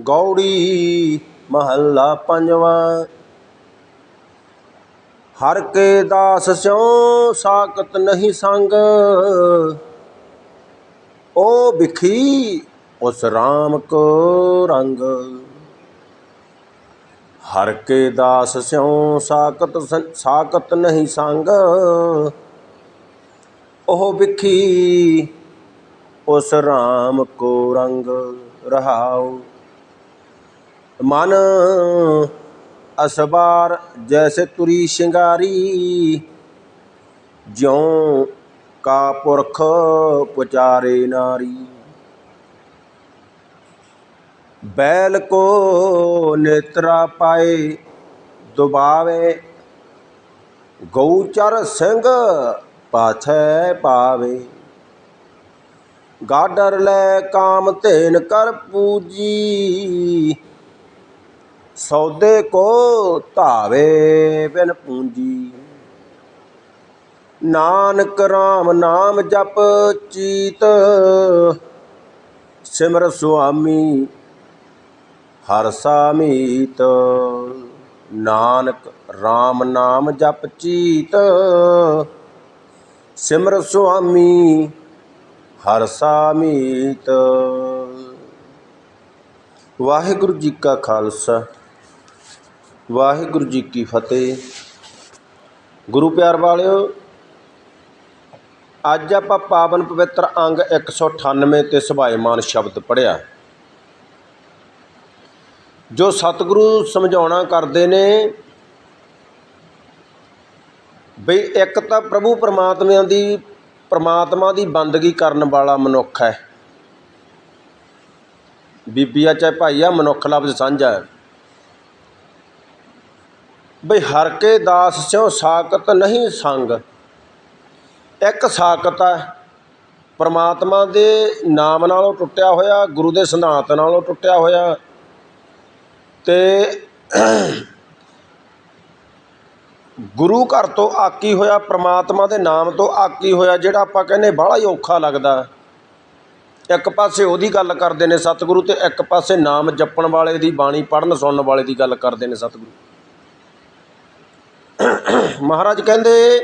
ਗੌੜੀ ਮਹੱਲਾ ਪੰਜਵਾਂ। ਹਰ ਕੇ ਦਾਸ ਸਿਉ ਸਾਕਤ ਨਹੀਂ ਸੰਗ। ਓ ਬਿਖੀ ਉਸ RAM ਕੋ ਰੰਗ। ਹਰ ਕੇ ਦਾਸ ਸਿਉ ਸਾਕਤ ਸਾਕਤ ਨਹੀਂ ਸੰਗ। ਉਹ ਬਿਖੀ ਉਸ RAM ਕੋ ਰੰਗ ਰਹਾਉ। ਮਨ ਅਸਬਾਰ ਜੈਸੇ ਤੁਰੀ ਸ਼ਿੰਗਾਰੀ, ਜਿਉ ਕਾ ਪੁਰਖ ਪੁਚਾਰੇ ਨਾਰੀ। ਬੈਲ ਕੋ ਨੇਤਰਾ ਪਾਏ, ਦੁਬਾਵੇ ਗਊਚਰ ਸਿੰਘ ਪਾਛੈ ਪਾਵੇ। ਗਾਡਰ ਲੈ ਕਾਮ ਧੇਨ ਕਰ ਪੂਜੀ ਸੌਦੇ ਕੋ ਧਾਵੇ ਬਿਨ ਪੂੰਜੀ। ਨਾਨਕ RAM ਨਾਮ ਜਪ ਚੀਤ, ਸਿਮਰ ਸੁਆਮੀ ਹਰ ਸਾਮੀਤ। ਨਾਨਕ RAM ਨਾਮ ਜਪ ਚੀਤ, ਸਿਮਰ ਸੁਆਮੀ ਹਰ ਸਾਮੀਤ। ਵਾਹਿਗੁਰੂ ਜੀ ਕਾ ਖਾਲਸਾ। ਵਾਹਿਗੁਰੂ ਜੀ ਕੀ ਫਤਿਹ। ਗੁਰੂ ਪਿਆਰ ਵਾਲਿਓ, ਅੱਜ ਆਪਾਂ ਪਾਵਨ ਪਵਿੱਤਰ ਅੰਗ 198 ਤੇ ਸੁਭਾਏਮਾਨ ਸ਼ਬਦ ਪੜਿਆ ਜੋ ਸਤਿਗੁਰੂ ਸਮਝਾਉਣਾ ਕਰਦੇ ਨੇ, ਬਈ ਇੱਕ ਤਾਂ ਪ੍ਰਭੂ ਪਰਮਾਤਮਾ ਦੀ ਪਰਮਾਤਮਾ ਦੀ ਬੰਦਗੀ ਕਰਨ ਵਾਲਾ ਮਨੁੱਖ ਹੈ। ਬੀਬੀਆ ਚਾਹੇ ਭਾਈਆ, ਮਨੁੱਖ ਲਫ਼ਜ਼ ਸਾਂਝਾ ਹੈ। ਬਈ ਹਰ ਕੇ ਦਾਸ ਸਿਉ ਸਾਕਤ ਨਹੀਂ ਸੰਗ। ਇੱਕ ਸਾਕਤ ਹੈ, ਪਰਮਾਤਮਾ ਦੇ ਨਾਮ ਨਾਲੋਂ ਟੁੱਟਿਆ ਹੋਇਆ, ਗੁਰੂ ਦੇ ਸਿਧਾਂਤ ਨਾਲੋਂ ਟੁੱਟਿਆ ਹੋਇਆ। ਤੇ ਗੁਰੂ ਘਰ ਤੋਂ ਆਕੀ ਹੋਇਆ, ਪ੍ਰਮਾਤਮਾ ਦੇ ਨਾਮ ਤੋਂ ਆਕੀ ਹੋਇਆ, ਜਿਹੜਾ ਆਪਾਂ ਕਹਿੰਦੇ ਬਾਹਲਾ ਹੀ ਔਖਾ ਲੱਗਦਾ। ਇੱਕ ਪਾਸੇ ਉਹਦੀ ਗੱਲ ਕਰਦੇ ਨੇ ਸਤਿਗੁਰੂ ਤੇ ਇੱਕ ਪਾਸੇ ਨਾਮ ਜਪਣ ਵਾਲੇ ਦੀ ਬਾਣੀ ਪੜਨ ਸੁਣਨ ਵਾਲੇ ਦੀ ਗੱਲ ਕਰਦੇ ਨੇ ਸਤਿਗੁਰੂ। ਮਹਾਰਾਜ ਕਹਿੰਦੇ,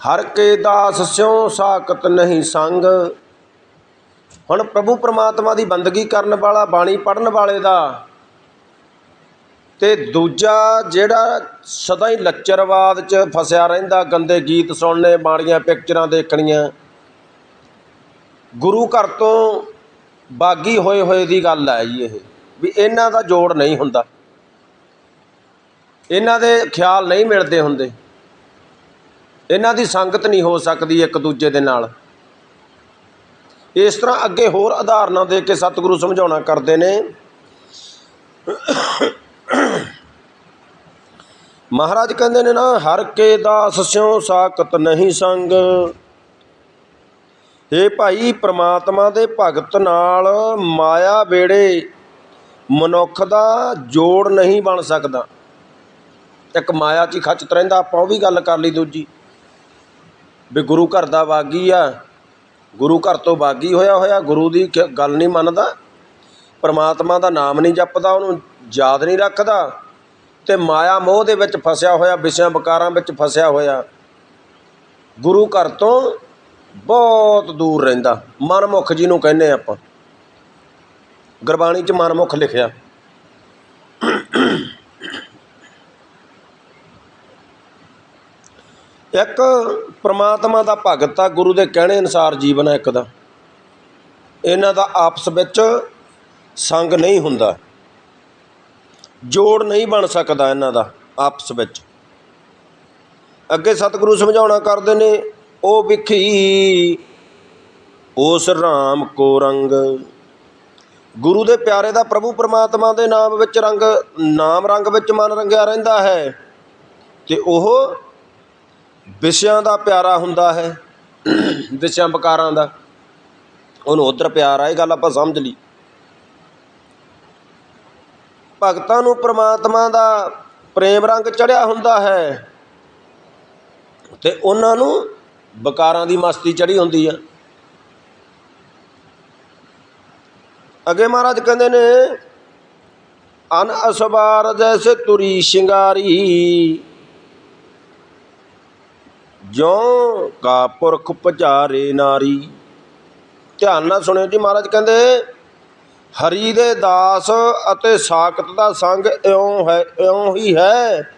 ਹਰ ਕੇ ਦਾਸ ਸਿਉ ਸਾਕਤ ਨਹੀਂ ਸੰਗ। ਹੁਣ ਪ੍ਰਭੂ ਪਰਮਾਤਮਾ ਦੀ ਬੰਦਗੀ ਕਰਨ ਵਾਲਾ, ਬਾਣੀ ਪੜਨ ਵਾਲੇ ਦਾ, ਤੇ ਦੂਜਾ ਜਿਹੜਾ ਸਦਾ ਹੀ ਲੱਚਰਵਾਦ 'ਚ ਫਸਿਆ ਰਹਿੰਦਾ, ਗੰਦੇ ਗੀਤ ਸੁਣਨੇ ਬਾਣੀਆਂ ਪਿਕਚਰਾਂ ਦੇਖਣੀਆਂ, ਗੁਰੂ ਘਰ ਤੋਂ ਬਾਗੀ ਹੋਏ ਹੋਏ ਦੀ ਗੱਲ ਹੈ ਜੀ ਇਹ, ਵੀ ਇਹਨਾਂ ਦਾ ਜੋੜ ਨਹੀਂ ਹੁੰਦਾ। ਇਹਨਾਂ ਦੇ ਖਿਆਲ ਨਹੀਂ ਮਿਲਦੇ ਹੁੰਦੇ। ਇਹਨਾਂ ਦੀ ਸੰਗਤ ਨਹੀਂ ਹੋ ਸਕਦੀ ਇੱਕ ਦੂਜੇ ਦੇ ਨਾਲ। ਇਸ ਤਰ੍ਹਾਂ ਅੱਗੇ ਹੋਰ ਉਦਾਹਰਨਾਂ ਦੇ ਕੇ ਸਤਿਗੁਰੂ ਸਮਝਾਉਣਾ ਕਰਦੇ ਨੇ। ਮਹਾਰਾਜ ਕਹਿੰਦੇ ਨੇ ਨਾ, ਹਰ ਕੇ ਦਾਸ ਸਿਉ ਸਾਕਤ ਨਹੀਂ ਸੰਗ। ਇਹ ਭਾਈ, ਪ੍ਰਮਾਤਮਾ ਦੇ ਭਗਤ ਨਾਲ ਮਾਇਆ ਵੇੜੇ ਮਨੁੱਖ ਦਾ ਜੋੜ ਨਹੀਂ ਬਣ ਸਕਦਾ। ਇੱਕ ਮਾਇਆ 'ਚ ਹੀ ਖੱਚਤ ਰਹਿੰਦਾ, ਆਪਾਂ ਉਹ ਵੀ ਗੱਲ ਕਰ ਲਈ ਦੂਜੀ। ਵੀ ਗੁਰੂ ਘਰ ਦਾ ਬਾਗੀ ਆ, ਗੁਰੂ ਘਰ ਤੋਂ ਬਾਗੀ ਹੋਇਆ ਹੋਇਆ, ਗੁਰੂ ਦੀ ਕ- ਗੱਲ ਨਹੀਂ ਮੰਨਦਾ, ਪਰਮਾਤਮਾ ਦਾ ਨਾਮ ਨਹੀਂ ਜਪਦਾ, ਉਹਨੂੰ ਯਾਦ ਨਹੀਂ ਰੱਖਦਾ, ਤੇ ਮਾਇਆ ਮੋਹ ਦੇ ਵਿੱਚ ਫਸਿਆ ਹੋਇਆ, ਵਿਸ਼ਿਆਂ ਵਿਕਾਰਾਂ ਵਿੱਚ ਫਸਿਆ ਹੋਇਆ, ਗੁਰੂ ਘਰ ਤੋਂ ਬਹੁਤ ਦੂਰ ਰਹਿੰਦਾ। ਮਨਮੁਖ ਜਿਹਨੂੰ ਕਹਿੰਦੇ ਆਪਾਂ। ਗੁਰਬਾਣੀ 'ਚ ਮਨਮੁਖ ਲਿਖਿਆ। ਇੱਕ ਪ੍ਰਮਾਤਮਾ ਦਾ ਭਗਤ ਆ, ਗੁਰੂ ਦੇ ਕਹਿਣੇ ਅਨੁਸਾਰ ਜੀਵਨ ਹੈ ਇੱਕ ਦਾ। ਇਹਨਾਂ ਦਾ ਆਪਸ ਵਿੱਚ ਸੰਗ ਨਹੀਂ ਹੁੰਦਾ। ਜੋੜ ਨਹੀਂ ਬਣ ਸਕਦਾ ਇਹਨਾਂ ਦਾ ਆਪਸ ਵਿੱਚ। ਅੱਗੇ ਸਤਿਗੁਰੂ ਸਮਝਾਉਣਾ ਕਰਦੇ ਨੇ, ਉਹ ਵਿਖੀ ਉਸ RAM ਕੋ ਰੰਗ। ਗੁਰੂ ਦੇ ਪਿਆਰੇ ਦਾ ਪ੍ਰਭੂ ਪਰਮਾਤਮਾ ਦੇ ਨਾਮ ਵਿੱਚ ਰੰਗ, ਨਾਮ ਰੰਗ ਵਿੱਚ ਮਨ ਰੰਗਿਆ ਰਹਿੰਦਾ ਹੈ। ਤੇ ਉਹ ਵਿਸ਼ਿਆਂ ਦਾ ਪਿਆਰਾ ਹੁੰਦਾ ਹੈ, ਵਿਸ਼ਿਆਂ ਵਿਕਾਰਾਂ ਦਾ। ਉਹਨੂੰ ਉਧਰ ਪਿਆਰ ਆ, ਇਹ ਗੱਲ ਆਪਾਂ ਸਮਝ ਲਈ। ਭਗਤਾਂ ਨੂੰ ਪ੍ਰਮਾਤਮਾ ਦਾ ਪ੍ਰੇਮ ਰੰਗ ਚੜਿਆ ਹੁੰਦਾ ਹੈ ਤੇ ਉਹਨਾਂ ਨੂੰ ਵਿਕਾਰਾਂ ਦੀ ਮਸਤੀ ਚੜੀ ਹੁੰਦੀ ਆ। ਅੱਗੇ ਮਹਾਰਾਜ ਕਹਿੰਦੇ ਨੇ, ਅਨ ਅਸਵਾਰ ਜੈਸੇ ਤੁਰੀ ਸ਼ਿੰਗਾਰੀ ਜਿਉ ਕਾ ਪੁਰਖ ਪਚਾਰੇ ਨਾਰੀ। ਧਿਆਨ ਨਾਲ ਸੁਣਿਓ ਜੀ ਮਹਾਰਾਜ ਕਹਿੰਦੇ, ਹਰੀ ਦੇ ਦਾਸ ਅਤੇ ਸਾਖਤ ਦਾ ਸੰਗ ਇਉਂ ਹੈ, ਇਉਂ ਹੀ ਹੈ,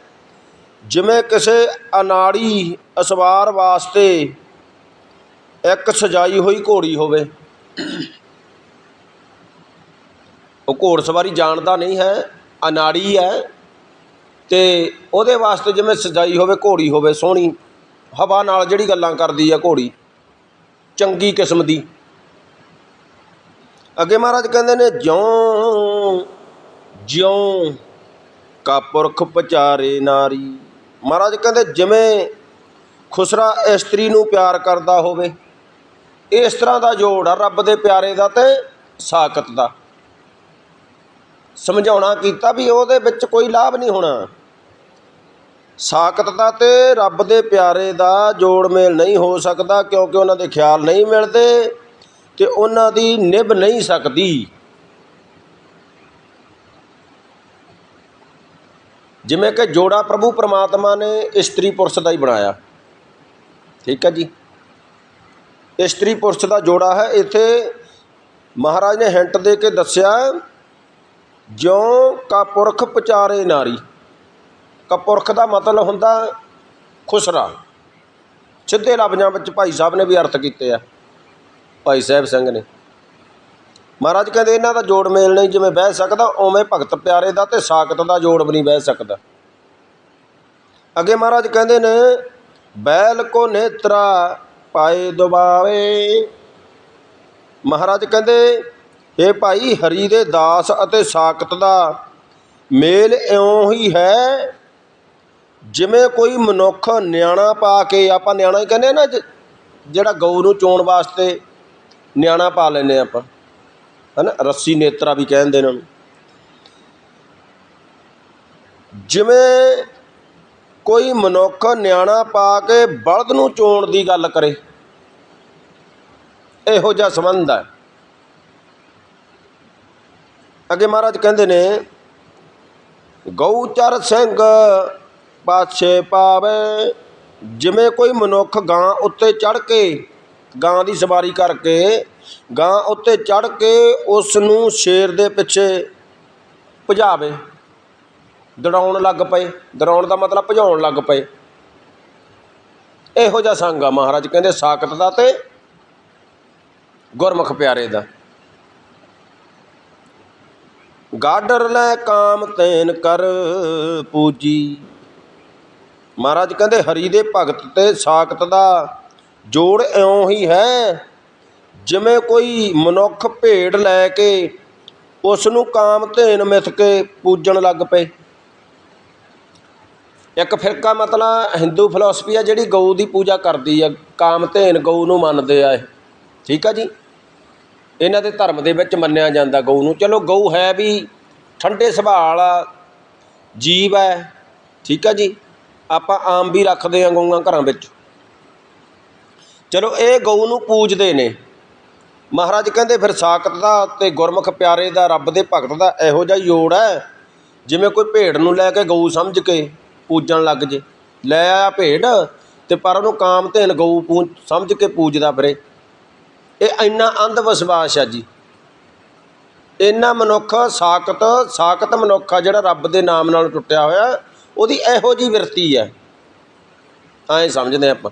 ਜਿਵੇਂ ਕਿਸੇ ਅਨਾੜੀ ਅਸਵਾਰ ਵਾਸਤੇ ਇੱਕ ਸਜਾਈ ਹੋਈ ਘੋੜੀ ਹੋਵੇ। ਉਹ ਘੋੜਸਵਾਰੀ ਜਾਣਦਾ ਨਹੀਂ ਹੈ, ਅਨਾੜੀ ਹੈ ਤੇ ਉਹਦੇ ਵਾਸਤੇ ਜਿਵੇਂ ਸਜਾਈ ਹੋਵੇ, ਘੋੜੀ ਹੋਵੇ, ਸੋਹਣੀ ਹਵਾ ਨਾਲ ਜਿਹੜੀ ਗੱਲਾਂ ਕਰਦੀ ਆ ਘੋੜੀ, ਚੰਗੀ ਕਿਸਮ ਦੀ। ਅੱਗੇ ਮਹਾਰਾਜ ਕਹਿੰਦੇ ਨੇ, ਜਿਉਂ ਜਿਉਂ ਕਾਪੁਰਖ ਪਚਾਰੇ ਨਾਰੀ। ਮਹਾਰਾਜ ਕਹਿੰਦੇ, ਜਿਵੇਂ ਖੁਸਰਾ ਇਸਤਰੀ ਨੂੰ ਪਿਆਰ ਕਰਦਾ ਹੋਵੇ, ਇਸ ਤਰ੍ਹਾਂ ਦਾ ਜੋੜ ਆ ਰੱਬ ਦੇ ਪਿਆਰੇ ਦਾ ਤੇ ਸਾਕਤ ਦਾ। ਸਮਝਾਉਣਾ ਕੀਤਾ ਵੀ ਉਹਦੇ ਵਿੱਚ ਕੋਈ ਲਾਭ ਨਹੀਂ ਹੋਣਾ। ਸਾਖਤ ਦਾ ਤੇ ਰੱਬ ਦੇ ਪਿਆਰੇ ਦਾ ਜੋੜ ਮੇਲ ਨਹੀਂ ਹੋ ਸਕਦਾ ਕਿਉਂਕਿ ਉਹਨਾਂ ਦੇ ਖਿਆਲ ਨਹੀਂ ਮਿਲਦੇ ਤੇ ਉਹਨਾਂ ਦੀ ਨਿਭ ਨਹੀਂ ਸਕਦੀ। ਜਿਵੇਂ ਕਿ ਜੋੜਾ ਪ੍ਰਭੂ ਪਰਮਾਤਮਾ ਨੇ ਇਸਤਰੀ ਪੁਰਸ਼ ਦਾ ਹੀ ਬਣਾਇਆ। ਠੀਕ ਹੈ ਜੀ। ਇਸਤਰੀ ਪੁਰਸ਼ ਦਾ ਜੋੜਾ ਹੈ। ਇੱਥੇ ਮਹਾਰਾਜ ਨੇ ਹਿੰਟ ਦੇ ਕੇ ਦੱਸਿਆ, ਜਿਉਂ ਕਾ ਪੁਰਖ ਪਚਾਰੇ ਨਾਰੀ। ਕਪੁਰਖ ਦਾ ਮਤਲਬ ਹੁੰਦਾ ਖੁਸਰਾ ਸਿੱਧੇ ਲਫ਼ਜ਼ਾਂ ਵਿੱਚ ਭਾਈ ਸਾਹਿਬ ਨੇ ਵੀ ਅਰਥ ਕੀਤੇ ਆ। ਭਾਈ ਸਾਹਿਬ ਸਿੰਘ ਨੇ। ਮਹਾਰਾਜ ਕਹਿੰਦੇ ਇਹਨਾਂ ਦਾ ਜੋੜ ਮੇਲ ਨਹੀਂ, ਜਿਵੇਂ ਬਹਿ ਸਕਦਾ, ਉਵੇਂ ਭਗਤ ਪਿਆਰੇ ਦਾ ਤੇ ਸਾਖਤ ਦਾ ਜੋੜ ਵੀ ਨਹੀਂ ਬਹਿ ਸਕਦਾ। ਅੱਗੇ ਮਹਾਰਾਜ ਕਹਿੰਦੇ ਨੇ, ਬੈਲ ਕੋ ਨੇਤਰਾ ਪਾਏ ਦੁਬਾਵੇ ਮਹਾਰਾਜ ਕਹਿੰਦੇ ਇਹ ਭਾਈ ਹਰੀ ਦੇ ਦਾਸ ਅਤੇ ਸਾਖਤ ਦਾ ਮੇਲ ਇਉਂ ਹੀ ਹੈ ਜਿਵੇਂ ਕੋਈ ਮਨੁੱਖ ਨਿਆਣਾ ਪਾ ਕੇ ਆਪਾਂ ਨਿਆਣਾ ਹੀ ਕਹਿੰਦੇ ਆ ਨਾ, ਜ- ਜਿਹੜਾ ਗਊ ਨੂੰ ਚੋਣ ਵਾਸਤੇ ਨਿਆਣਾ ਪਾ ਲੈਨੇ ਆਪਾਂ, ਹਨਾ, ਰੱਸੀ ਨੇਤਰਾ ਵੀ ਕਹਿੰਦੇ ਨੇ ਉਹਨੂੰ। ਜਿਵੇਂ ਕੋਈ ਮਨੁੱਖ ਨਿਆਣਾ ਪਾ ਕੇ ਬਲਦ ਨੂੰ ਚੋਣ ਦੀ ਗੱਲ ਕਰੇ, ਇਹੋ ਜਿਹਾ ਸੰਬੰਧ ਹੈ। ਅੱਗੇ ਮਹਾਰਾਜ ਕਹਿੰਦੇ ਨੇ, ਗਊਚਰ ਸਿੰਘ ਪਾਛੇ ਪਾਵੇ। ਜਿਵੇਂ ਕੋਈ ਮਨੁੱਖ ਗਾਂ ਉੱਤੇ ਚੜ੍ਹ ਕੇ, ਗਾਂ ਦੀ ਸਵਾਰੀ ਕਰਕੇ, ਗਾਂ ਉੱਤੇ ਚੜ੍ਹ ਕੇ ਉਸ ਨੂੰ ਸ਼ੇਰ ਦੇ ਪਿੱਛੇ ਭਜਾਵੇ। ਦੜਾਉਣ ਲੱਗ ਪਏ। ਦੜਾਉਣ ਦਾ ਮਤਲਬ ਭਜਾਉਣ ਲੱਗ ਪਏ। ਇਹੋ ਜਿਹਾ ਸੰਗ ਆ ਮਹਾਰਾਜ, ਕਹਿੰਦੇ ਸਾਖਤ ਦਾ ਤੇ ਗੁਰਮੁਖ ਪਿਆਰੇ ਦਾ। ਗਾਡਰ ਲੈ ਕਾਮ ਤੈਨ ਕਰ ਪੂਜੀ। ਮਹਾਰਾਜ ਕਹਿੰਦੇ, ਹਰੀ ਦੇ ਭਗਤ ਤੇ ਸਾਖਤ ਦਾ ਜੋੜ ਇਉਂ ਹੀ ਹੈ। ਜਿਵੇਂ ਕੋਈ ਮਨੁੱਖ ਭੇਡ ਲੈ ਕੇ ਉਸ ਨੂੰ ਕਾਮ ਧੇਨ ਮਿਥ ਕੇ ਪੂਜਣ ਲੱਗ ਪਏ। ਇੱਕ ਫਿਰਕਾ ਮਤਲਬ ਹਿੰਦੂ ਫਿਲਾਸਫੀ ਆ ਜਿਹੜੀ ਗਊ ਦੀ ਪੂਜਾ ਕਰਦੀ ਆ, ਕਾਮ ਧੇਨ ਗਊ ਨੂੰ ਮੰਨਦੇ ਆ ਇਹ। ਠੀਕ ਆ ਜੀ? ਇਹਨਾਂ ਦੇ ਧਰਮ ਦੇ ਵਿੱਚ ਮੰਨਿਆ ਜਾਂਦਾ ਗਊ ਨੂੰ। ਚਲੋ ਗਊ ਹੈ ਵੀ, ਠੰਡੇ ਸੁਭਾਅ ਵਾਲਾ ਜੀਵ ਹੈ। ਠੀਕ ਆ ਜੀ? ਆਪਾਂ ਆਮ ਵੀ ਰੱਖਦੇ ਹਾਂ ਗਊਆਂ ਘਰਾਂ ਵਿੱਚ। ਚਲੋ ਇਹ ਗਊ ਨੂੰ ਪੂਜਦੇ ਨੇ। ਮਹਾਰਾਜ ਕਹਿੰਦੇ ਫਿਰ ਸਾਕਤ ਦਾ ਤੇ ਗੁਰਮੁਖ ਪਿਆਰੇ ਦਾ, ਰੱਬ ਦੇ ਭਗਤ ਦਾ ਇਹੋ ਜਿਹਾ ਜੋੜ ਹੈ, ਜਿਵੇਂ ਕੋਈ ਭੇਡ ਨੂੰ ਲੈ ਕੇ ਗਊ ਸਮਝ ਕੇ ਪੂਜਣ ਲੱਗ ਜੇ। ਲੈ ਆਇਆ ਭੇਡ ਤੇ ਪਰ ਉਹਨੂੰ ਕਾਮ ਧੇਨ ਗਊ ਪੂਜ ਸਮਝ ਕੇ ਪੂਜਦਾ ਫਿਰੇ। ਇਹ ਇੰਨਾ ਅੰਧ ਵਿਸ਼ਵਾਸ ਆ ਜੀ। ਇੰਨਾ ਮਨੁੱਖ ਸਾਕਤ ਸਾਕਤ ਮਨੁੱਖ ਆ ਜਿਹੜਾ ਰੱਬ ਦੇ ਨਾਮ ਨਾਲ ਟੁੱਟਿਆ ਹੋਇਆ। ਉਹਦੀ ਇਹੋ ਜੀ ਵਿਰਤੀ ਹੈ। ਐਂ ਸਮਝਦੇ ਆਪਾਂ।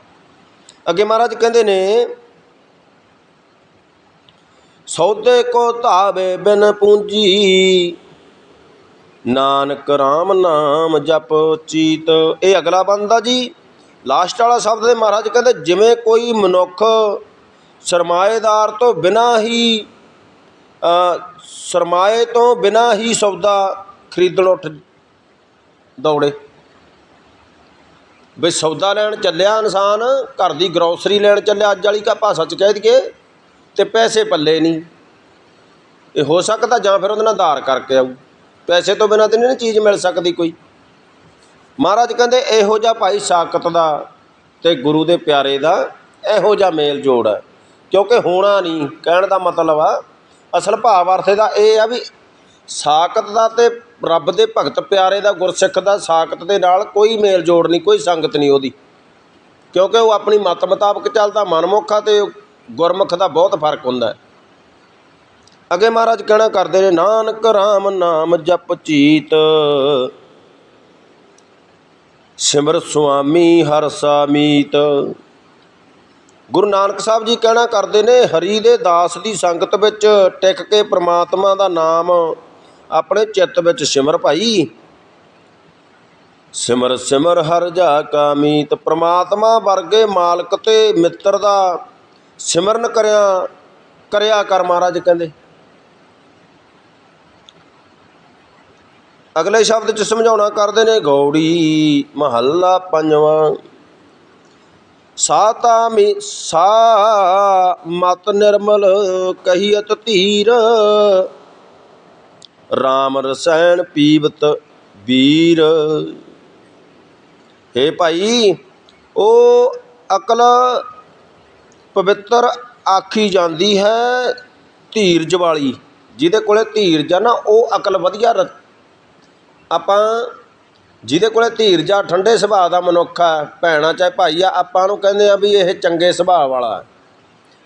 ਅੱਗੇ ਮਹਾਰਾਜ ਕਹਿੰਦੇ ਨੇ, ਸੌਦੇ ਕੋ ਧਾਵੇ ਬਿਨ ਪੂੰਜੀ, ਨਾਨਕ RAM ਨਾਮ ਜਪ ਚੀਤ। ਇਹ ਅਗਲਾ ਬੰਦਾ ਜੀ, ਲਾਸਟ ਵਾਲਾ ਸ਼ਬਦ ਦੇ ਮਹਾਰਾਜ ਕਹਿੰਦੇ, ਜਿਵੇਂ ਕੋਈ ਮਨੁੱਖ ਸਰਮਾਏਦਾਰ ਤੋਂ ਬਿਨਾ ਹੀ ਸਰਮਾਏ ਤੋਂ ਬਿਨਾ ਹੀ ਸੌਦਾ ਖਰੀਦਣ ਉੱਠ ਦੌੜੇ। ਵੀ ਸੌਦਾ ਲੈਣ ਚੱਲਿਆ ਇਨਸਾਨ, ਘਰ ਦੀ ਗਰੋਸਰੀ ਲੈਣ ਚੱਲਿਆ, ਅੱਜ ਵਾਲੀ ਕਾ ਭਾਸ਼ਾ ਚ ਕਹਿ ਦਈਏ, ਤੇ ਪੈਸੇ ਪੱਲੇ ਨਹੀਂ। ਇਹ ਹੋ ਸਕਦਾ ਜਾਂ ਫਿਰ ਉਹਦੇ ਨਾਲ ਧਾਰ ਕਰਕੇ ਆਊ। ਪੈਸੇ ਤੋਂ ਬਿਨਾਂ ਤੇ ਨਹੀਂ ਨਾ ਚੀਜ਼ ਮਿਲ ਸਕਦੀ ਕੋਈ। ਮਹਾਰਾਜ ਕਹਿੰਦੇ, ਇਹੋ ਜਿਹਾ ਭਾਈ ਸਾਕਤ ਦਾ ਤੇ ਗੁਰੂ ਦੇ ਪਿਆਰੇ ਦਾ ਇਹੋ ਜਿਹਾ ਮੇਲ ਜੋੜ ਹੈ। ਕਿਉਂਕਿ ਹੋਣਾ ਨਹੀਂ, ਕਹਿਣ ਦਾ ਮਤਲਬ ਆ, ਅਸਲ ਭਾਵ ਅਰਥ ਦਾ ਇਹ ਆ ਵੀ ਸਾਕਤ ਦਾ ਤੇ ਰੱਬ ਦੇ ਭਗਤ ਪਿਆਰੇ ਦਾ ਗੁਰਸਿੱਖ ਦਾ ਸਾਕਤ ਦੇ ਨਾਲ ਕੋਈ ਮੇਲ ਜੋੜ ਨਹੀਂ, ਕੋਈ ਸੰਗਤ ਨਹੀਂ ਉਹਦੀ। ਕਿਉਂਕਿ ਉਹ ਆਪਣੀ ਮਤ ਮੁਤਾਬਕ ਚੱਲਦਾ, ਮਨਮੁਖ ਆ ਤੇ ਗੁਰਮੁਖ ਦਾ ਬਹੁਤ ਫ਼ਰਕ ਹੁੰਦਾ ਹੈ। ਅੱਗੇ ਮਹਾਰਾਜ ਕਹਿਣਾ ਕਰਦੇ ਨੇ, ਨਾਨਕ RAM ਨਾਮ ਜਪ ਚੀਤ, ਸਿਮਰ ਸੁਆਮੀ ਹਰ ਸਾਮੀਤ। ਗੁਰੂ ਨਾਨਕ ਸਾਹਿਬ ਜੀ ਕਹਿਣਾ ਕਰਦੇ ਨੇ, ਹਰੀ ਦੇ ਦਾਸ ਦੀ ਸੰਗਤ ਵਿੱਚ ਟਿਕ ਕੇ ਪ੍ਰਮਾਤਮਾ ਦਾ ਨਾਮ ਆਪਣੇ ਚਿੱਤ ਵਿੱਚ ਸਿਮਰ ਭਾਈ ਸਿਮਰ ਸਿਮਰ ਹਰ ਜਾ ਕਾ ਮੀਤ, ਪ੍ਰਮਾਤਮਾ ਵਰਗੇ ਮਾਲਕ ਤੇ ਮਿੱਤਰ ਦਾ ਸਿਮਰਨ ਕਰਿਆ ਕਰਿਆ ਕਰ ਮਹਾਰਾਜ ਕਹਿੰਦੇ। ਅਗਲੇ ਸ਼ਬਦ ਚ ਸਮਝਾਉਣਾ ਕਰਦੇ ਨੇ, ਗੌੜੀ ਮਹੱਲਾ ਪੰਜਵਾਂ। ਸਾਤਾ ਮੀ, ਸਾ ਮਤ ਨਿਰਮਲ ਕਹੀਅਤ ਧੀਰ। RAM ਰਸੈਣ ਪੀਵਤ ਵੀਰ। ਏ ਭਾਈ ਉਹ ਅਕਲ ਪਵਿੱਤਰ ਆਖੀ ਜਾਂਦੀ ਹੈ ਧੀਰਜ ਵਾਲੀ। ਜਿਹਦੇ ਕੋਲੇ ਧੀਰਜ ਆ ਨਾ ਉਹ ਅਕਲ ਵਧੀਆ ਰ- ਆਪਾਂ, ਜਿਹਦੇ ਕੋਲੇ ਧੀਰਜ ਆ, ਠੰਡੇ ਸੁਭਾਅ ਦਾ ਮਨੁੱਖ ਆ, ਭੈਣਾ ਚਾਹੇ ਭਾਈ ਆ, ਆਪਾਂ ਨੂੰ ਕਹਿੰਦੇ ਆ ਵੀ ਇਹ ਚੰਗੇ ਸੁਭਾਅ ਵਾਲਾ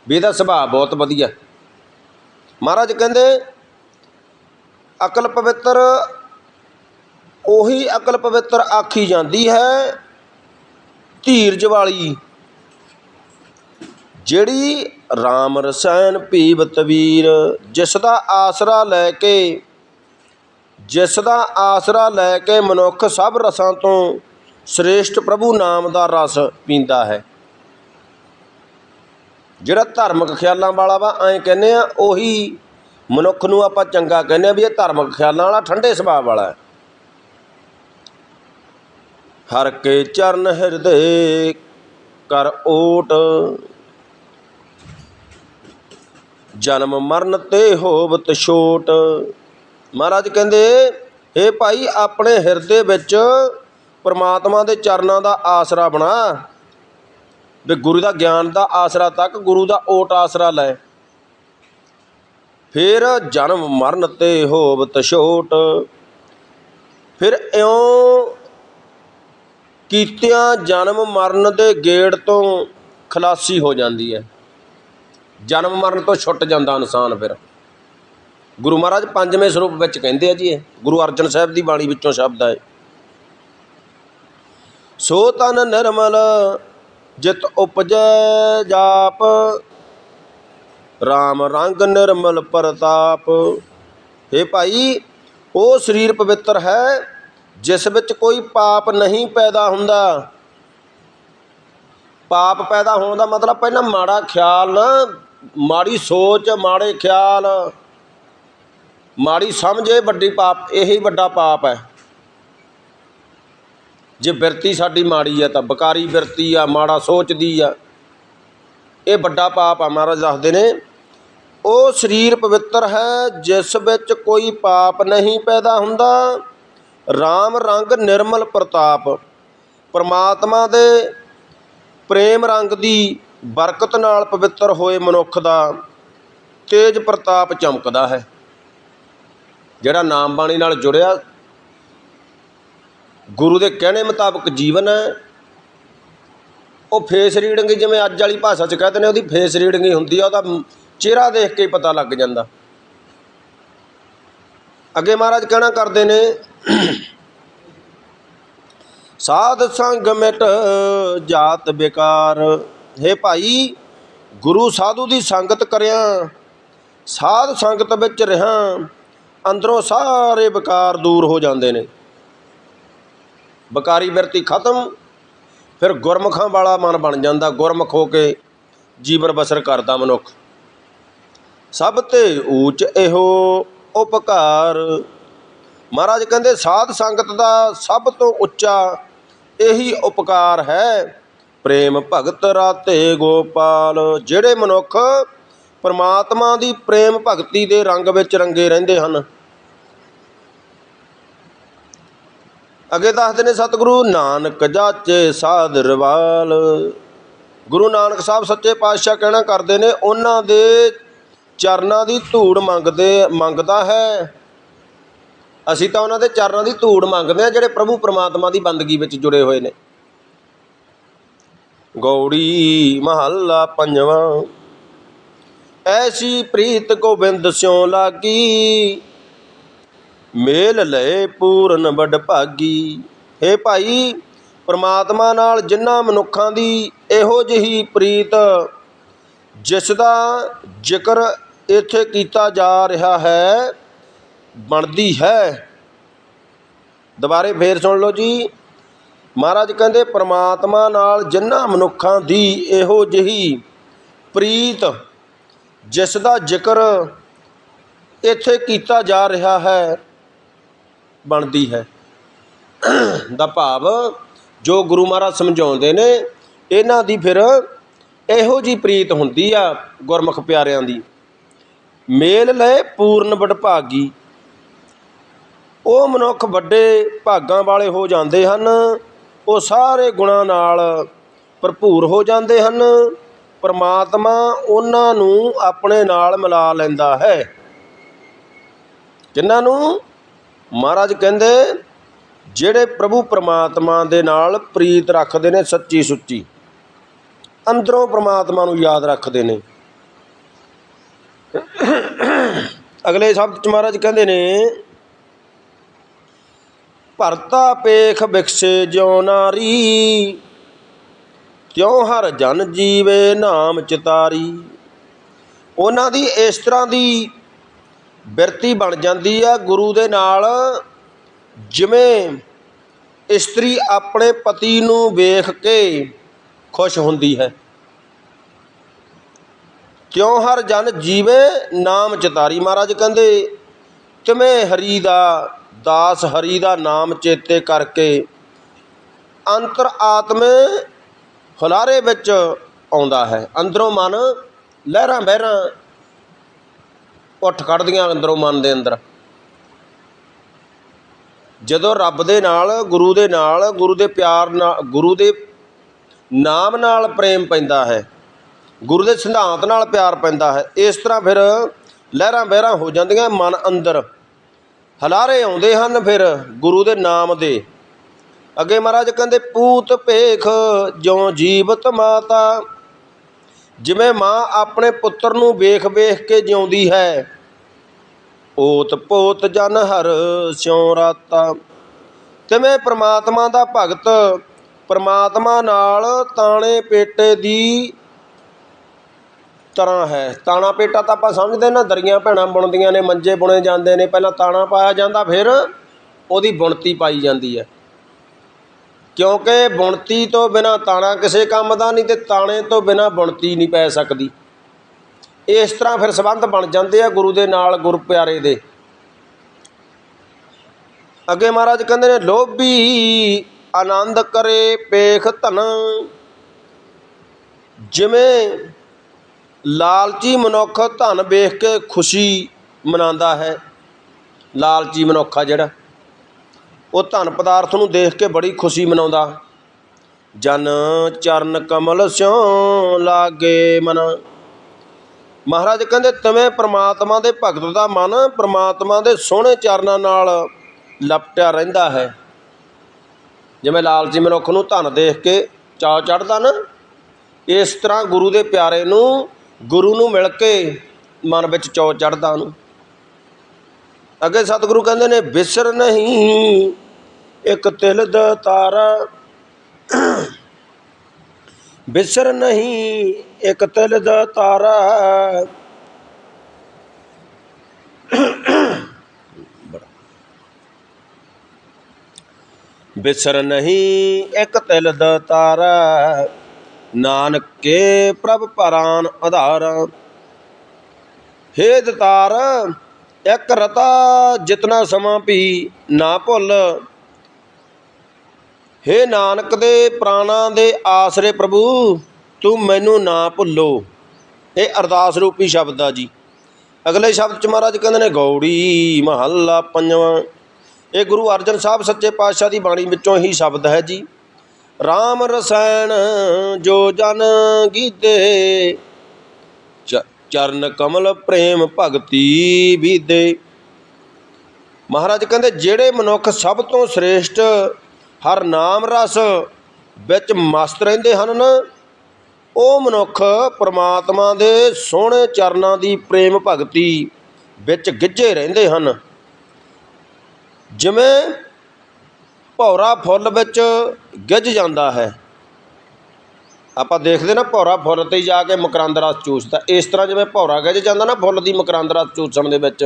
ਵੀ ਇਹਦਾ ਸੁਭਾਅ ਬਹੁਤ ਵਧੀਆ। ਮਹਾਰਾਜ ਕਹਿੰਦੇ ਅਕਲ ਪਵਿੱਤਰ, ਉਹੀ ਅਕਲ ਪਵਿੱਤਰ ਆਖੀ ਜਾਂਦੀ ਹੈ ਧੀਰਜ ਵਾਲੀ, ਜਿਹੜੀ RAM ਰਸਾਇਣ ਪੀਵਤ ਵੀਰ, ਜਿਸ ਦਾ ਆਸਰਾ ਲੈ ਕੇ, ਜਿਸ ਦਾ ਆਸਰਾ ਲੈ ਕੇ ਮਨੁੱਖ ਸਭ ਰਸਾਂ ਤੋਂ ਸ੍ਰੇਸ਼ਟ ਪ੍ਰਭੂ ਨਾਮ ਦਾ ਰਸ ਪੀਂਦਾ ਹੈ। ਜਿਹੜਾ ਧਾਰਮਿਕ ਖਿਆਲਾਂ ਵਾਲਾ ਵਾ, ਐਂ ਕਹਿੰਦੇ ਆ, ਉਹੀ ਮਨੁੱਖ ਨੂੰ ਆਪਾਂ ਚੰਗਾ ਕਹਿੰਦੇ ਆ ਵੀ ਇਹ ਧਾਰਮਿਕ ਖਿਆਲਾਂ ਵਾਲਾ, ਠੰਡੇ ਸੁਭਾਅ ਵਾਲਾ ਹਰ ਕੇ ਚਰਨ ਹਿਰਦੇ ਕਰ ਓਟ। ਜਨਮ ਮਰਨ ਤੇ ਹੋਵਤ ਛੋਟ। ਮਹਾਰਾਜ ਕਹਿੰਦੇ ਇਹ ਭਾਈ, ਆਪਣੇ ਹਿਰਦੇ ਵਿੱਚ ਪਰਮਾਤਮਾ ਦੇ ਚਰਨਾਂ ਦਾ ਆਸਰਾ ਬਣਾ। ਵੀ ਗੁਰੂ ਦਾ ਗਿਆਨ ਦਾ ਆਸਰਾ ਤੱਕ, ਗੁਰੂ ਦਾ ਓਟ ਆਸਰਾ ਲੈ। ਫਿਰ ਜਨਮ ਮਰਨ ਤੇ ਹੋਵਤ ਛੋਟ ਫਿਰ ਇਉਂ ਕੀਤਿਆਂ ਜਨਮ ਮਰਨ ਦੇ ਗੇੜ ਤੋਂ ਖਲਾਸੀ ਹੋ ਜਾਂਦੀ ਹੈ। ਜਨਮ ਮਰਨ ਤੋਂ ਛੁੱਟ ਜਾਂਦਾ ਇਨਸਾਨ ਫਿਰ। ਗੁਰੂ ਮਹਾਰਾਜ ਪੰਜਵੇਂ ਸਰੂਪ ਵਿੱਚ ਕਹਿੰਦੇ ਆ ਜੀ ਇਹ, ਗੁਰੂ ਅਰਜਨ ਸਾਹਿਬ ਦੀ ਬਾਣੀ ਵਿੱਚੋਂ ਸ਼ਬਦ ਹੈ ਸੋ ਤਨ ਨਿਰਮਲ ਜਿਤ ਉਪਜੈ ਜਾਪ RAM ਰੰਗ ਨਿਰਮਲ ਪ੍ਰਤਾਪ। हे ਭਾਈ, ਉਹ ਸਰੀਰ ਪਵਿੱਤਰ ਹੈ, ਜਿਸ ਵਿੱਚ ਕੋਈ ਪਾਪ ਨਹੀਂ ਪੈਦਾ ਹੁੰਦਾ। ਪਾਪ ਪੈਦਾ ਹੋਣ ਦਾ ਮਤਲਬ ਪਹਿਲਾਂ ਮਾੜਾ ਖਿਆਲ ਨਾ ਮਾੜੀ ਸੋਚ, ਮਾੜੇ ਖਿਆਲ। ਮਾੜੀ ਸਮਝ ਇਹ ਵੱਡੀ ਪਾਪ, ਇਹੀ ਵੱਡਾ ਪਾਪ ਹੈ। ਜੇ ਬਿਰਤੀ ਸਾਡੀ ਮਾੜੀ ਹੈ ਤਾਂ ਬਕਾਰੀ ਬਿਰਤੀ ਆ, ਮਾੜਾ ਸੋਚਦੀ ਆ। ਇਹ ਵੱਡਾ ਪਾਪ ਆ ਮਹਾਰਾਜ ਦੱਸਦੇ ਨੇ। ਉਹ ਸਰੀਰ ਪਵਿੱਤਰ ਹੈ, ਜਿਸ ਵਿੱਚ ਕੋਈ ਪਾਪ ਨਹੀਂ ਪੈਦਾ ਹੁੰਦਾ। RAM ਰੰਗ ਨਿਰਮਲ ਪ੍ਰਤਾਪ। ਪਰਮਾਤਮਾ ਦੇ ਪ੍ਰੇਮ ਰੰਗ ਦੀ ਬਰਕਤ ਨਾਲ ਪਵਿੱਤਰ ਹੋਏ ਮਨੁੱਖ ਦਾ ਤੇਜ ਪ੍ਰਤਾਪ ਚਮਕਦਾ ਹੈ। ਜਿਹੜਾ ਨਾਮ ਬਾਣੀ ਨਾਲ ਜੁੜਿਆ, ਗੁਰੂ ਦੇ ਕਹਿਣੇ ਮੁਤਾਬਕ ਜੀਵਨ ਹੈ, ਉਹ ਫੇਸ ਰੀਡਿੰਗ ਜਿਵੇਂ ਅੱਜ ਵਾਲੀ ਭਾਸ਼ਾ 'ਚ ਕਹਿੰਦੇ ਨੇ ਉਹਦੀ ਫੇਸ ਰੀਡਿੰਗ ਹੀ ਹੁੰਦੀ ਆ, ਉਹਦਾ ਚਿਹਰਾ ਦੇਖ ਕੇ ਪਤਾ ਲੱਗ ਜਾਂਦਾ। ਅੱਗੇ ਮਹਾਰਾਜ ਕਹਿਣਾ ਕਰਦੇ ਨੇ, ਸਾਧ ਸੰਗ ਮਿਟ ਜਾਤ ਬੇਕਾਰ, ਹੈ ਭਾਈ, ਗੁਰੂ ਸਾਧੂ ਦੀ ਸੰਗਤ ਕਰਿਆ, ਸਾਧ ਸੰਗਤ ਵਿੱਚ ਰਹਾ, ਅੰਦਰੋਂ ਸਾਰੇ ਵਿਕਾਰ ਦੂਰ ਹੋ ਜਾਂਦੇ ਨੇ। ਬਕਾਰੀ ਬਿਰਤੀ ਖਤਮ, ਫਿਰ ਗੁਰਮੁਖਾਂ ਵਾਲਾ ਮਨ ਬਣ ਜਾਂਦਾ, ਗੁਰਮੁਖ ਹੋ ਕੇ ਜੀਵਨ ਬਸਰ ਕਰਦਾ ਮਨੁੱਖ। ਸਭ ਤੇ ਊਚ ਇਹੋ ਉਪਕਾਰ। ਮਹਾਰਾਜ ਕਹਿੰਦੇ, ਸਾਧ ਸੰਗਤ ਦਾ ਸਭ ਤੋਂ ਉੱਚਾ ਇਹੀ ਉਪਕਾਰ ਹੈ। ਪ੍ਰੇਮ ਭਗਤ ਰਾਤੇ ਗੋਪਾਲ, ਜਿਹੜੇ ਮਨੁੱਖ ਪਰਮਾਤਮਾ ਦੀ ਪ੍ਰੇਮ ਭਗਤੀ ਦੇ ਰੰਗ ਵਿੱਚ ਰੰਗੇ ਰਹਿੰਦੇ ਹਨ। ਅੱਗੇ ਦੱਸਦੇ ਨੇ ਸਤਿਗੁਰੂ, ਨਾਨਕ ਜਾਚੇ ਸਾਧ ਰਵਾਲ। ਗੁਰੂ ਨਾਨਕ ਸਾਹਿਬ ਸੱਚੇ ਪਾਤਸ਼ਾਹ ਕਹਿਣਾ ਕਰਦੇ ਨੇ, ਉਹਨਾਂ ਦੇ ਚਰਨਾਂ ਦੀ ਧੂੜ ਮੰਗਦੇ, ਮੰਗਦਾ ਹੈ। ਅਸੀਂ ਤਾਂ ਉਹਨਾਂ ਦੇ ਚਰਨਾਂ ਦੀ ਧੂੜ ਮੰਗਦੇ ਆ ਜਿਹੜੇ ਪ੍ਰਭੂ ਪ੍ਰਮਾਤਮਾ ਦੀ ਬੰਦਗੀ ਵਿੱਚ ਜੁੜੇ ਹੋਏ ਨੇ। ਗੌੜੀ ਮਹੱਲਾ ਪੰਜਵਾਂ, ਐਸੀ ਪ੍ਰੀਤ ਗੋਬਿੰਦ ਸਿਉ ਲਾਗੀ। ਮੇਲ ਲਏ ਪੂਰਨ ਵਡ ਭਾਗੀ। ਹੇ ਭਾਈ, ਪ੍ਰਮਾਤਮਾ ਨਾਲ ਜਿਨ੍ਹਾਂ ਮਨੁੱਖਾਂ ਦੀ ਇਹੋ ਜਿਹੀ ਪ੍ਰੀਤ, ਜਿਸ ਦਾ ਜ਼ਿਕਰ ਇੱਥੇ ਕੀਤਾ ਜਾ ਰਿਹਾ ਹੈ, ਬਣਦੀ ਹੈ। ਦੁਬਾਰੇ ਫੇਰ ਸੁਣ ਲਓ ਜੀ। ਮਹਾਰਾਜ ਕਹਿੰਦੇ, ਪ੍ਰਮਾਤਮਾ ਨਾਲ ਜਿਨ੍ਹਾਂ ਮਨੁੱਖਾਂ ਦੀ ਇਹੋ ਜਿਹੀ ਪ੍ਰੀਤ, ਜਿਸ ਦਾ ਜ਼ਿਕਰ ਇੱਥੇ ਕੀਤਾ ਜਾ ਰਿਹਾ ਹੈ, ਬਣਦੀ ਹੈ। ਦਾ ਭਾਵ ਜੋ ਗੁਰੂ ਮਹਾਰਾਜ ਸਮਝਾਉਂਦੇ ਨੇ, ਇਹਨਾਂ ਦੀ ਫਿਰ ਇਹੋ ਜੀ ਪ੍ਰੀਤ ਹੁੰਦੀ ਆ ਗੁਰਮੁਖ ਪਿਆਰਿਆਂ ਦੀ। ਮੇਲ ਲਏ ਪੂਰਨ ਵਡਭਾਗੀ। ਉਹ ਮਨੁੱਖ ਵੱਡੇ ਭਾਗਾਂ ਵਾਲੇ ਹੋ ਜਾਂਦੇ ਹਨ। ਉਹ ਸਾਰੇ ਗੁਣਾਂ ਨਾਲ ਭਰਪੂਰ ਹੋ ਜਾਂਦੇ ਹਨ। ਪਰਮਾਤਮਾ ਉਹਨਾਂ ਨੂੰ ਆਪਣੇ ਨਾਲ ਮਿਲਾ ਲੈਂਦਾ ਹੈ। ਜਿਨ੍ਹਾਂ ਨੂੰ? ਮਹਾਰਾਜ ਕਹਿੰਦੇ, ਜਿਹੜੇ ਪ੍ਰਭੂ ਪਰਮਾਤਮਾ ਦੇ ਨਾਲ ਪ੍ਰੀਤ ਰੱਖਦੇ ਨੇ ਸੱਚੀ ਸੁੱਚੀ, ਅੰਦਰੋਂ ਪਰਮਾਤਮਾ ਨੂੰ ਯਾਦ ਰੱਖਦੇ ਨੇ। ਅਗਲੇ ਸ਼ਬਦ ਚ ਮਹਾਰਾਜ ਕਹਿੰਦੇ ਨੇ, ਭਰਤਾ ਪੇਖ ਬਿਕਸੇ ਜਿਉ ਨਾਰੀ, ਤਿਉ ਹਰ ਜਨ ਜੀਵੇ ਨਾਮ ਚਿਤਾਰੀ। ਉਹਨਾਂ ਦੀ ਇਸ ਤਰ੍ਹਾਂ ਦੀ ਬਿਰਤੀ ਬਣ ਜਾਂਦੀ ਆ ਗੁਰੂ ਦੇ ਨਾਲ, ਜਿਵੇਂ ਇਸਤਰੀ ਆਪਣੇ ਪਤੀ ਨੂੰ ਵੇਖ ਕੇ ਖੁਸ਼ ਹੁੰਦੀ ਹੈ। ਕਿਉਂ ਹਰ ਜਨ ਜੀਵੇ ਨਾਮ ਚਤਾਰੀ? ਮਹਾਰਾਜ ਕਹਿੰਦੇ ਤਿਵੇਂ ਹਰੀ ਦਾ ਦਾਸ ਹਰੀ ਦਾ ਨਾਮ ਚੇਤੇ ਕਰਕੇ ਅੰਤਰ ਆਤਮੇ ਹੁਲਾਰੇ ਵਿੱਚ ਆਉਂਦਾ ਹੈ। ਅੰਦਰੋਂ ਮਨ ਲਹਿਰਾਂ ਬਹਿਰਾਂ ਉੱਠ ਕੱਢਦੀਆਂ ਅੰਦਰੋਂ ਮਨ ਦੇ ਅੰਦਰ। ਜਦੋਂ ਰੱਬ ਦੇ ਨਾਲ, ਗੁਰੂ ਦੇ ਨਾਲ, ਗੁਰੂ ਦੇ ਪਿਆਰ ਨਾਲ, ਗੁਰੂ ਦੇ ਨਾਮ ਨਾਲ ਪ੍ਰੇਮ ਪੈਂਦਾ ਹੈ ਗੁਰੂ ਦੇ ਸਿਧਾਂਤ ਨਾਲ ਪਿਆਰ ਪੈਂਦਾ ਹੈ। ਇਸ ਤਰ੍ਹਾਂ ਫਿਰ ਲਹਿਰਾਂ ਬਹਿਰਾਂ ਹੋ ਜਾਂਦੀਆਂ, ਮਨ ਅੰਦਰ ਹਲਾਰੇ ਆਉਂਦੇ ਹਨ ਫਿਰ ਗੁਰੂ ਦੇ ਨਾਮ ਦੇ। ਅੱਗੇ ਮਹਾਰਾਜ ਕਹਿੰਦੇ ਪੂਤ ਭੇਖ ਜਿਉ ਜੀਵਤ ਮਾਤਾ, ਜਿਵੇਂ ਮਾਂ ਆਪਣੇ ਪੁੱਤਰ ਨੂੰ ਵੇਖ ਵੇਖ ਕੇ ਜਿਉਂਦੀ ਹੈ, ਓਤ ਪੋਤ ਜਨ ਹਰ ਸਿਉ ਰਾਤਾ। ਤਿਵੇਂ ਪ੍ਰਮਾਤਮਾ ਦਾ ਭਗਤ ਪ੍ਰਮਾਤਮਾ ਨਾਲ ਤਾਣੇ ਪੇਟੇ ਦੀ ਤਰ੍ਹਾਂ ਹੈ। ਤਾਣਾ ਪੇਟਾ ਤਾਂ ਆਪਾਂ ਸਮਝਦੇ ਨਾ, ਦਰੀਆਂ ਭੈਣਾਂ ਬੁਣਦੀਆਂ ਨੇ, ਮੰਜੇ ਬੁਣੇ ਜਾਂਦੇ ਨੇ, ਪਹਿਲਾਂ ਤਾਣਾ ਪਾਇਆ ਜਾਂਦਾ, ਫਿਰ ਉਹਦੀ ਬੁਣਤੀ ਪਾਈ ਜਾਂਦੀ ਹੈ। ਕਿਉਂਕਿ ਬੁਣਤੀ ਤੋਂ ਬਿਨਾ ਤਾਣਾ ਕਿਸੇ ਕੰਮ ਦਾ ਨਹੀਂ ਤੇ ਤਾਣੇ ਤੋਂ ਬਿਨਾ ਬੁਣਤੀ ਨਹੀਂ ਪੈ ਸਕਦੀ। ਇਸ ਤਰ੍ਹਾਂ ਫਿਰ ਸੰਬੰਧ ਬਣ ਜਾਂਦੇ ਆ ਗੁਰੂ ਦੇ ਨਾਲ ਗੁਰ ਪਿਆਰੇ ਦੇ। ਅੱਗੇ ਮਹਾਰਾਜ ਕਹਿੰਦੇ ਨੇ, ਲੋਭੀ ਆਨੰਦ ਕਰੇ ਪੇਖ ਧਨ, ਜਿਵੇਂ ਲਾਲਚੀ ਮਨੁੱਖ ਧਨ ਵੇਖ ਕੇ ਖੁਸ਼ੀ ਮਨਾਉਂਦਾ ਹੈ। ਲਾਲਚੀ ਮਨੁੱਖ ਆ ਜਿਹੜਾ, ਉਹ ਧਨ ਪਦਾਰਥ ਨੂੰ ਦੇਖ ਕੇ ਬੜੀ ਖੁਸ਼ੀ ਮਨਾਉਂਦਾ। ਜਨ ਚਰਨ ਕਮਲ ਸਿਉ ਲਾਗੇ ਮਨ। ਮਹਾਰਾਜ ਕਹਿੰਦੇ, ਤਵੇਂ ਪ੍ਰਮਾਤਮਾ ਦੇ ਭਗਤ ਦਾ ਮਨ ਪ੍ਰਮਾਤਮਾ ਦੇ ਸੋਹਣੇ ਚਰਨਾਂ ਨਾਲ ਲਪਟਿਆ ਰਹਿੰਦਾ ਹੈ। ਜਿਵੇਂ ਲਾਲਚੀ ਮਨੁੱਖ ਨੂੰ ਧਨ ਦੇਖ ਕੇ ਚਾਅ ਚੜਦਾ ਨਾ, ਇਸ ਤਰ੍ਹਾਂ ਗੁਰੂ ਦੇ ਪਿਆਰੇ ਨੂੰ ਗੁਰੂ ਨੂੰ ਮਿਲ ਕੇ ਮਨ ਵਿੱਚ ਚੋ ਚੜਦਾ ਉਹਨੂੰ। ਅੱਗੇ ਸਤਿਗੁਰੂ ਕਹਿੰਦੇ ਨੇ, ਬਿਸਰ ਨਹੀਂ, ਇੱਕ ਤਿਲ ਦਾ ਤਾਰਾ। ਵਿਸਰ ਨਹੀਂ, ਇੱਕ ਤਿਲ ਦਾ ਤਾਰਾ। ਬਿਸਰ ਨਹੀਂ, ਇੱਕ ਤਿਲ ਦਾ ਤਾਰਾ। ਨਾਨਕ ਕੇ ਪ੍ਰਭ ਪਰਾਨ ਆਧਾਰ। ਹੇ ਦਤਾਰ, ਇੱਕ ਰਤਾ ਜਿਤਨਾ ਸਮਾਂ ਵੀ ਨਾ ਭੁੱਲ। ਹੇ ਨਾਨਕ ਦੇ ਪ੍ਰਾਣਾ ਦੇ ਆਸਰੇ ਪ੍ਰਭੂ, ਤੂੰ ਮੈਨੂੰ ਨਾ ਭੁੱਲੋ। ਇਹ ਅਰਦਾਸ ਰੂਪੀ ਸ਼ਬਦ ਆ ਜੀ। ਅਗਲੇ ਸ਼ਬਦ ਚ ਮਹਾਰਾਜ ਕਹਿੰਦੇ ਨੇ, ਗੌੜੀ ਮਹੱਲਾ ਪੰਜਵਾਂ। ਇਹ ਗੁਰੂ ਅਰਜਨ ਸਾਹਿਬ ਸੱਚੇ ਪਾਤਸ਼ਾਹ ਦੀ ਬਾਣੀ ਵਿੱਚੋਂ ਹੀ ਸ਼ਬਦ ਹੈ ਜੀ। RAM ਰਸਾਇਣ ਜੋ ਜਨ ਗੀਤੇ। ਚਰਨ ਕਮਲ ਪ੍ਰੇਮ ਭਗਤੀ ਵਿਦੇ ਮਹਾਰਾਜ ਕਹਿੰਦੇ, ਜਿਹੜੇ ਮਨੁੱਖ ਸਭ ਤੋਂ ਸ੍ਰੇਸ਼ਟ ਹਰ ਨਾਮ ਰਸ ਵਿੱਚ ਮਸਤ ਰਹਿੰਦੇ ਹਨ ਨਾ, ਉਹ ਮਨੁੱਖ ਪ੍ਰਮਾਤਮਾ ਦੇ ਸੋਹਣੇ ਚਰਨਾਂ ਦੀ ਪ੍ਰੇਮ ਭਗਤੀ ਵਿੱਚ ਗਿੱਝੇ ਰਹਿੰਦੇ ਹਨ। ਜਿਵੇਂ ਭੌਰਾ ਫੁੱਲ ਵਿੱਚ ਗਿੱਝ ਜਾਂਦਾ ਹੈ। ਆਪਾਂ ਦੇਖਦੇ ਨਾ ਭੌਰਾ ਫੁੱਲ ਤੇ ਜਾ ਕੇ ਮਕਰੰਦ ਰਸ ਚੂਸਦਾ। ਇਸ ਤਰ੍ਹਾਂ ਜਿਵੇਂ ਭੌਰਾ ਗਿੱਝ ਜਾਂਦਾ ਨਾ ਫੁੱਲ ਦੀ ਮਕਰੰਦ ਰਸ ਚੂਸਣ ਦੇ ਵਿੱਚ।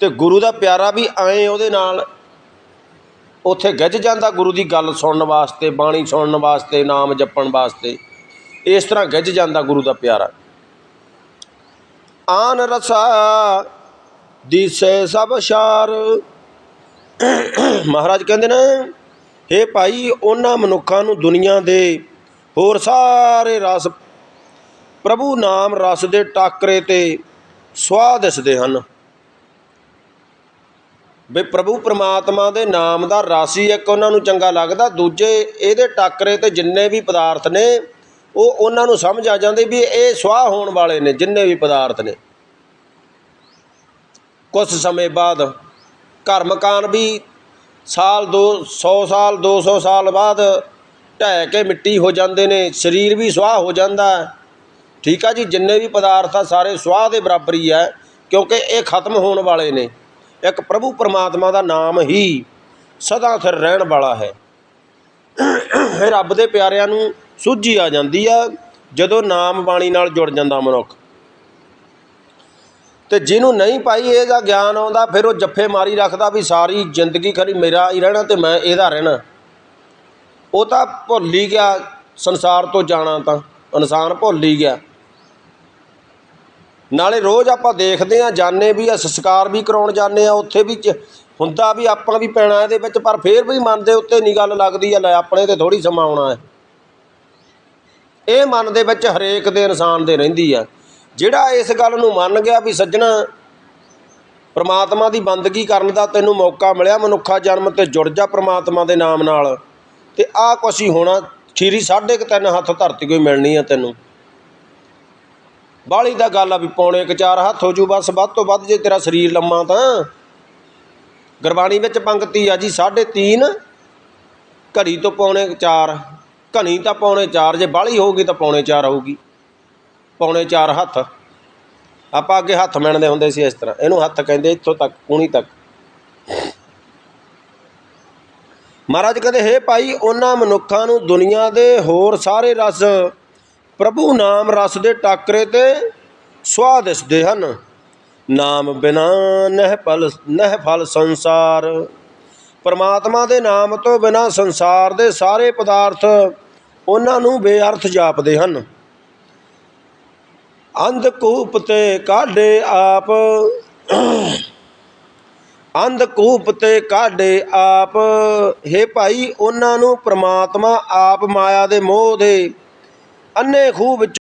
ਤੇ ਗੁਰੂ ਦਾ ਪਿਆਰਾ ਵੀ ਐਂ ਉਹਦੇ ਨਾਲ ਉੱਥੇ ਗਿੱਝ ਜਾਂਦਾ ਗੁਰੂ ਦੀ ਗੱਲ ਸੁਣਨ ਵਾਸਤੇ, ਬਾਣੀ ਸੁਣਨ ਵਾਸਤੇ, ਨਾਮ ਜਪਣ ਵਾਸਤੇ। ਇਸ ਤਰ੍ਹਾਂ ਗਿੱਝ ਜਾਂਦਾ ਗੁਰੂ ਦਾ ਪਿਆਰਾ। ਆਨ ਰਸਾ ਦਿਸੇ ਸਭ ਸ਼ਾਰ ਮਹਾਰਾਜ ਕਹਿੰਦੇ ਨੇ हे ਭਾਈ, ਉਹਨਾਂ ਮਨੁੱਖਾਂ ਨੂੰ ਦੁਨੀਆ ਦੇ ਹੋਰ ਸਾਰੇ ਰਸ, ਪ੍ਰਭੂ ਨਾਮ ਰਸ ਦੇ ਟਾਕਰੇ ਤੇ ਸਵਾਦ ਦਿਸਦੇ ਹਨ। ਵੀ ਪ੍ਰਭੂ ਪ੍ਰਮਾਤਮਾ ਦੇ ਨਾਮ ਦਾ ਰਸ ਹੀ ਇੱਕ ਉਹਨਾਂ ਨੂੰ ਚੰਗਾ ਲੱਗਦਾ, ਦੂਜੇ ਇਹਦੇ ਟਾਕਰੇ ਤੇ ਜਿੰਨੇ ਵੀ ਪਦਾਰਥ ਨੇ, ਉਹ ਉਹਨਾਂ ਨੂੰ ਸਮਝ ਆ ਜਾਂਦੇ ਵੀ ਇਹ ਸਵਾਹ ਹੋਣ ਵਾਲੇ ਨੇ, ਜਿੰਨੇ ਵੀ ਪਦਾਰਥ ਨੇ। ਕੁਝ ਸਮੇਂ ਬਾਅਦ ਘਰ ਮਕਾਨ ਵੀ ਸਾਲ ਦੋ 100 ਸਾਲ 200 ਸਾਲ ਬਾਅਦ ਢਹਿ ਕੇ ਮਿੱਟੀ ਹੋ ਜਾਂਦੇ ਨੇ, ਸਰੀਰ ਵੀ ਸੁਆਹ ਹੋ ਜਾਂਦਾ ਠੀਕ ਆ ਜੀ, ਜਿੰਨੇ ਵੀ ਪਦਾਰਥ ਆ, ਸਾਰੇ ਸੁਆਹ ਦੇ ਬਰਾਬਰ ਹੀ ਹੈ, ਕਿਉਂਕਿ ਇਹ ਖਤਮ ਹੋਣ ਵਾਲੇ ਨੇ। ਇੱਕ ਪ੍ਰਭੂ ਪਰਮਾਤਮਾ ਦਾ ਨਾਮ ਹੀ ਸਦਾ ਸਿਰ ਰਹਿਣ ਵਾਲਾ ਹੈ। ਇਹ ਰੱਬ ਦੇ ਪਿਆਰਿਆਂ ਨੂੰ ਸੂਝੀ ਆ ਜਾਂਦੀ ਆ, ਜਦੋਂ ਨਾਮ ਬਾਣੀ ਨਾਲ ਜੁੜ ਜਾਂਦਾ ਮਨੁੱਖ। ਤੇ ਜਿਹਨੂੰ ਨਹੀਂ ਪਾਈ ਇਹਦਾ ਗਿਆਨ ਆਉਂਦਾ, ਫਿਰ ਉਹ ਜੱਫੇ ਮਾਰੀ ਰੱਖਦਾ ਵੀ ਸਾਰੀ ਜ਼ਿੰਦਗੀ ਖਰੀ ਮੇਰਾ ਹੀ ਰਹਿਣਾ ਤੇ ਮੈਂ ਇਹਦਾ ਰਹਿਣਾ। ਉਹ ਤਾਂ ਭੁੱਲ ਹੀ ਗਿਆ ਸੰਸਾਰ ਤੋਂ ਜਾਣਾ ਤਾਂ, ਇਨਸਾਨ ਭੁੱਲ ਹੀ ਗਿਆ। ਨਾਲੇ ਰੋਜ਼ ਆਪਾਂ ਦੇਖਦੇ ਆ ਜਾਣੇ ਵੀ ਆ, ਸੰਸਕਾਰ ਵੀ ਕਰਾਉਣ ਜਾਂਦੇ ਆ, ਉੱਥੇ ਵੀ ਚ- ਹੁੰਦਾ ਵੀ ਆਪਾਂ ਵੀ ਪੈਣਾ ਇਹਦੇ ਵਿੱਚ, ਪਰ ਫੇਰ ਵੀ ਮਨ ਦੇ ਉੱਤੇ ਨਹੀਂ ਗੱਲ ਲੱਗਦੀ ਆ, ਲੈ ਆਪਣੇ ਤੇ ਥੋੜੀ ਸਮਾਂ ਆਉਣਾ ਹੈ। ਇਹ ਮਨ ਦੇ ਵਿੱਚ ਹਰੇਕ ਦੇ ਇਨਸਾਨ ਦੇ ਰਹਿੰਦੀ ਆ। ਜਿਹੜਾ ਇਸ ਗੱਲ ਨੂੰ ਮੰਨ ਗਿਆ ਵੀ ਸੱਜਣਾ, ਪ੍ਰਮਾਤਮਾ ਦੀ ਬੰਦਗੀ ਕਰਨ ਦਾ ਤੈਨੂੰ ਮੌਕਾ ਮਿਲਿਆ, ਮਨੁੱਖਾ ਜਨਮ ਤੇ ਜੁੜ ਜਾ ਪ੍ਰਮਾਤਮਾ ਦੇ ਨਾਮ ਨਾਲ। ਤੇ ਆਹ ਕੁਛ ਹੀ ਹੋਣਾ, ਖੀਰੀ ਸਾਢੇ ਕੁ ਤਿੰਨ ਹੱਥ ਧਰਤੀ ਕੋਈ ਮਿਲਣੀ ਆ ਤੈਨੂੰ। ਬਾਹਲੀ ਦਾ ਗੱਲ ਆ ਵੀ ਪੌਣੇ ਕ ਚਾਰ ਹੱਥ ਹੋ ਜੂ ਬਸ ਵੱਧ ਤੋਂ ਵੱਧ ਜੇ ਤੇਰਾ ਸਰੀਰ ਲੰਮਾ ਤਾਂ। ਗੁਰਬਾਣੀ ਵਿੱਚ ਪੰਕਤੀ ਆ ਜੀ, ਸਾਢੇ ਤੀਨ, ਘੜੀ ਤੋਂ ਪੌਣੇ ਕੁ ਚਾਰ। ਘਣੀ ਤਾਂ ਪੌਣੇ ਚਾਰ, ਜੇ ਬਾਹਲੀ ਹੋਊਗੀ ਤਾਂ ਪੌਣੇ ਚਾਰ ਹੋਊਗੀ। ਪੌਣੇ ਚਾਰ ਹੱਥ। ਆਪਾਂ ਅੱਗੇ ਹੱਥ ਮਿਣਦੇ ਹੁੰਦੇ ਸੀ ਇਸ ਤਰ੍ਹਾਂ। ਇਹਨੂੰ ਹੱਥ ਕਹਿੰਦੇ ਇੱਥੋਂ ਤੱਕ ਕੂਣੀ ਤੱਕ। ਮਹਾਰਾਜ ਕਹਿੰਦੇ, ਹੇ ਭਾਈ, ਉਹਨਾਂ ਮਨੁੱਖਾਂ ਨੂੰ ਦੁਨੀਆ ਦੇ ਹੋਰ ਸਾਰੇ ਰਸ, ਪ੍ਰਭੂ ਨਾਮ ਰਸ ਦੇ ਟਾਕਰੇ ਤੇ ਸੁਆਦ ਦਿਸਦੇ ਹਨ। ਨਾਮ ਬਿਨਾ ਨਹਿ ਫਲ ਨਹਿ ਫਲ ਸੰਸਾਰ। ਪਰਮਾਤਮਾ ਦੇ ਨਾਮ ਤੋਂ ਬਿਨਾ ਸੰਸਾਰ ਦੇ ਸਾਰੇ ਪਦਾਰਥ ਉਹਨਾਂ ਨੂੰ ਬੇਅਰਥ ਜਾਪਦੇ ਹਨ। ਅੰਧਕੂਪ ਤੇ ਕਾਢੇ ਆਪ। ਅੰਧਕੂਪ ਤੇ ਕਾਢੇ ਆਪ। हे ਭਾਈ, ਉਹਨਾਂ ਨੂੰ ਪ੍ਰਮਾਤਮਾ ਆਪ ਮਾਇਆ ਦੇ ਮੋਹ ਦੇ ਅੰਨੇ ਖੂਹ ਵਿੱਚ